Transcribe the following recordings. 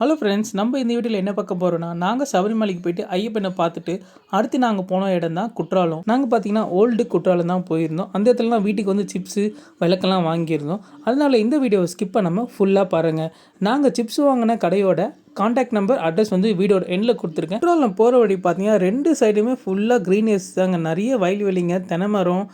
Hello friends நம்ம இந்த வீட்டில் என்ன பார்க்க போகிறோம்னா நாங்கள் சபரிமலைக்கு போயிட்டு ஐயப்பனை பார்த்துட்டு அடுத்து நாங்கள் போன இடம் தான் குற்றாலம். நாங்கள் பார்த்தீங்கன்னா ஓல்டு குற்றாலம் தான் போயிருந்தோம். அந்த இடத்துலலாம் வீட்டுக்கு வந்து சிப்ஸு விளக்கெல்லாம் வாங்கியிருந்தோம். அதனால் இந்த வீடியோவை ஸ்கிப் பண்ணாமல் ஃபுல்லாக பாருங்கள் நாங்கள் சிப்ஸ் வாங்கின கடையோட காண்டாக்ட் நம்பர் அட்ரஸ் வந்து வீடியோட எண்டில் கொடுத்துருக்கேன். குற்றாலம் போகிற வழி பார்த்தீங்கன்னா ரெண்டு சைடுமே ஃபுல்லாக க்ரீனர்ஸ் தாங்க. நிறைய வயல்வெளிங்க தென்னைமரம்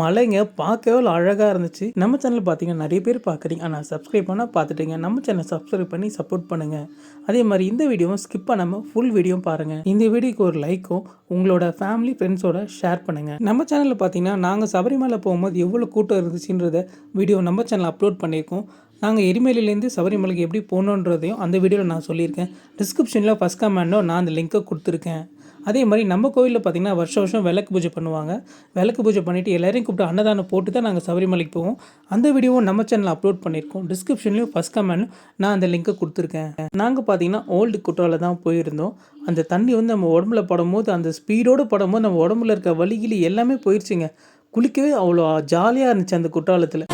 மலைங்க பார்க்கவே அழகாக இருந்துச்சு. நம்ம சேனல் பார்த்தீங்கன்னா நிறைய பேர் பார்க்குறீங்க ஆனால் சப்ஸ்கிரைப் பண்ணால் பார்த்துட்டீங்க நம்ம சேனல் சப்ஸ்கிரைப் பண்ணி சப்போர்ட் பண்ணுங்கள் அதே மாதிரி இந்த வீடியோவும் ஸ்கிப் பண்ணாமல் ஃபுல் வீடியோவும் பாருங்கள் இந்த வீடியோக்கு ஒரு லைக்கும் உங்களோட ஃபேமிலி ஃப்ரெண்ட்ஸோட ஷேர் பண்ணுங்கள் நம்ம சேனலில் பார்த்தீங்கன்னா நாங்கள் சபரிமலை போகும்போது எவ்வளோ கூட்டம் இருந்துச்சுன்றத வீடியோ நம்ம சேனல் அப்லோட் பண்ணியிருக்கோம். நாங்கள் எரிமலையிலேருந்து சபரிமலைக்கு எப்படி போகணுன்றதையும் அந்த வீடியோவில் நான் சொல்லியிருக்கேன். டிஸ்கிரிப்ஷனில் ஃபஸ்ட் கமெண்டோ நான் அந்த லிங்க்கை கொடுத்துருக்கேன். அதே மாதிரி நம்ம கோவிலில் பார்த்திங்கன்னா வருஷம் வருஷம் விளக்கு பூஜை பண்ணுவாங்க. விளக்கு பூஜை பண்ணிவிட்டு எல்லோரையும் கூப்பிட்டு அன்னதானம் போட்டு தான் நாங்கள் சபரிமலைக்கு போவோம். அந்த வீடியோவும் நம்ம சேனலில் அப்லோட் பண்ணியிருக்கோம். டிஸ்கிரிப்ஷன்லேயும் ஃபஸ்ட் கமெண்ட் நான் அந்த லிங்க்கை கொடுத்துருக்கேன். நாங்கள் பார்த்தீங்கன்னா ஓல்டு குற்றாவில் தான் போயிருந்தோம். அந்த தண்ணி வந்து நம்ம உடம்புல படும்போது அந்த ஸ்பீடோடு படும்போது நம்ம உடம்புல இருக்க வலிகிலி எல்லாமே போயிடுச்சுங்க குளிக்கவே அவ்வளோ ஜாலியாக இருந்துச்சு அந்த குற்றாலத்தில்.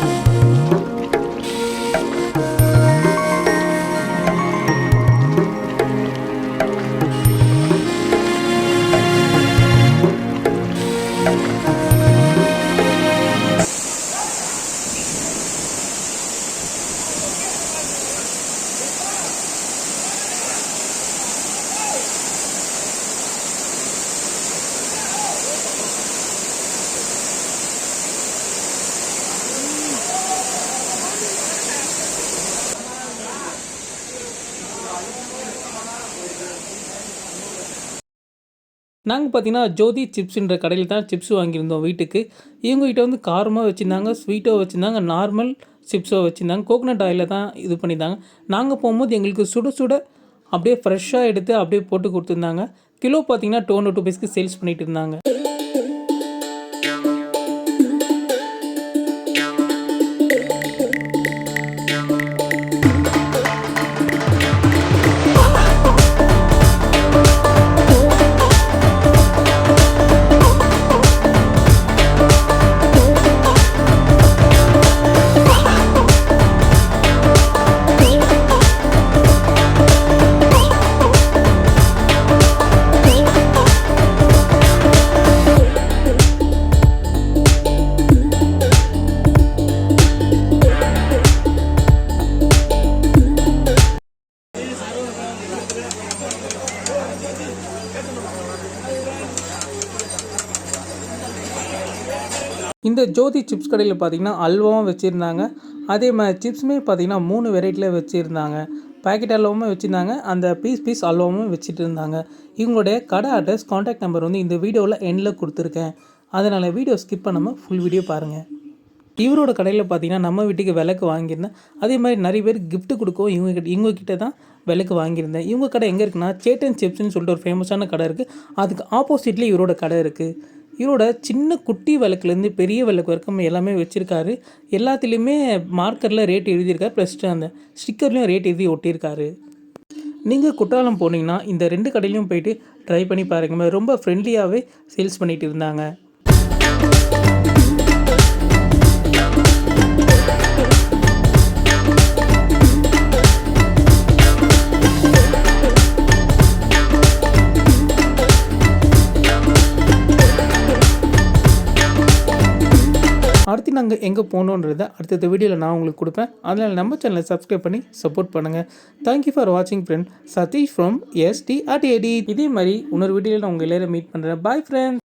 நாங்கள் பார்த்தீங்கன்னா ஜோதி சிப்ஸுன்ற கடையில் தான் சிப்ஸ் வாங்கியிருந்தோம் வீட்டுக்கு. இவங்ககிட்ட வந்து காரமாக வச்சுருந்தாங்க ஸ்வீட்டோ வச்சுருந்தாங்க நார்மல் சிப்ஸோ வச்சுருந்தாங்க. கோகனட் ஆயிலில் தான் இது பண்ணியிருந்தாங்க. நாங்கள் போகும்போது எங்களுக்கு சுட சுட அப்படியே ஃப்ரெஷ்ஷாக எடுத்து அப்படியே போட்டு கொடுத்துருந்தாங்க. கிலோ பார்த்தீங்கன்னா டூ ஹண்ட்ரட் ருபீஸ்க்கு சேல்ஸ் பண்ணிட்டு இருந்தாங்க. இந்த ஜோதி சிப்ஸ் கடையில் பார்த்தீங்கன்னா அல்வாவும் வச்சுருந்தாங்க. அதே மாதிரி சிப்ஸுமே பார்த்தீங்கன்னா மூணு வெரைட்டியில் வச்சுருந்தாங்க. பாக்கெட் அல்வாவும் வச்சுருந்தாங்க. அந்த பீஸ் பீஸ் அல்வாவும் வச்சுட்டு இருந்தாங்க. இவங்களுடைய கடை அட்ரஸ் காண்டாக்ட் நம்பர் வந்து இந்த வீடியோவில் எண்டில் கொடுத்துருக்கேன். அதனால் வீடியோ ஸ்கிப் பண்ணாமல் ஃபுல் வீடியோ பாருங்கள் இவரோட கடையில் பார்த்தீங்கன்னா நம்ம வீட்டுக்கு விளக்கு வாங்கியிருந்தேன். அதே மாதிரி நிறைய பேர் கிஃப்ட் கொடுக்கவும் இவங்க கிட்ட இவங்க கிட்ட தான் விளக்கு வாங்கியிருந்தேன். இவங்க கடை எங்கே இருக்குன்னா சேட்டன் சிப்ஸ்னு சொல்லிட்டு ஒரு ஃபேமஸான கடை இருக்குது அதுக்கு ஆப்போசிட்லேயே இவரோட கடை இருக்குது இவரோட சின்ன குட்டி விளக்குலேருந்து பெரிய விளக்கு வரைக்கும் எல்லாமே வச்சுருக்காரு. எல்லாத்துலேயுமே மார்க்கரில் ரேட் எழுதியிருக்காரு. ப்ளஸ் அந்த ஸ்டிக்கர்லேயும் ரேட் எழுதி ஒட்டியிருக்காரு. நீங்கள் குற்றாலம் போனீங்கன்னா இந்த ரெண்டு கடையிலையும் போயிட்டு ட்ரை பண்ணி பாருங்க. ரொம்ப ஃப்ரெண்ட்லியாகவே சேல்ஸ் பண்ணிகிட்டு இருந்தாங்க. அடுத்து நாங்கள் எங்கே போகணுன்றதை அடுத்தடுத்த வீடியோவில் நான் உங்களுக்கு கொடுப்பேன். அதனால் நம்ம சேனலை சப்ஸ்கிரைப் பண்ணி சப்போர்ட் பண்ணுங்கள் தேங்க்யூ ஃபார் வாட்சிங் friend Satish from SD at ED இதே மாதிரி இன்னொரு வீடியோவில் நான் உங்கள் எல்லாரும் மீட் பண்ணுறேன் பாய் ஃப்ரெண்ட்